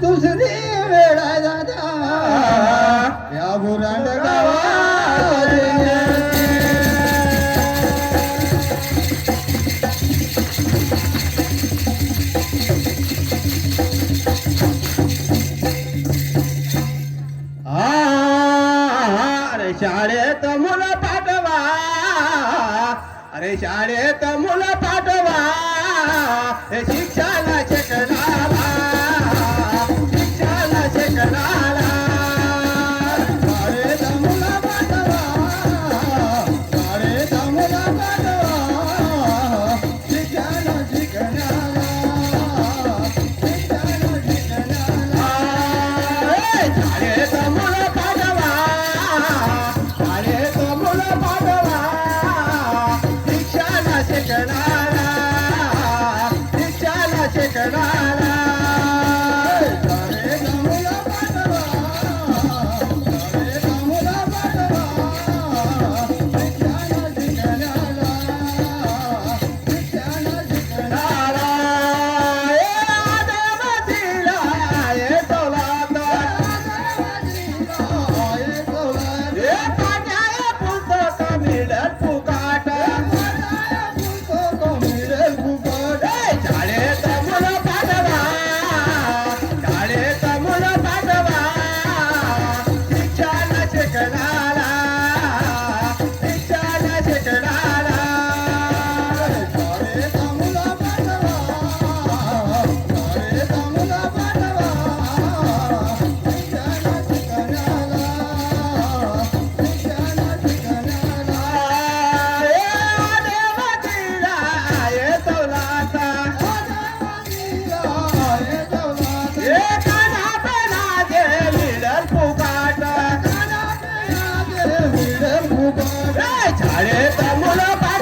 दुसरी वेळ दादा. या बुरांड गावात. शाळेत मुलं पाठवा. अरे शाळेत मुलं पाठवा. हे शिक्षा शाळेत Solo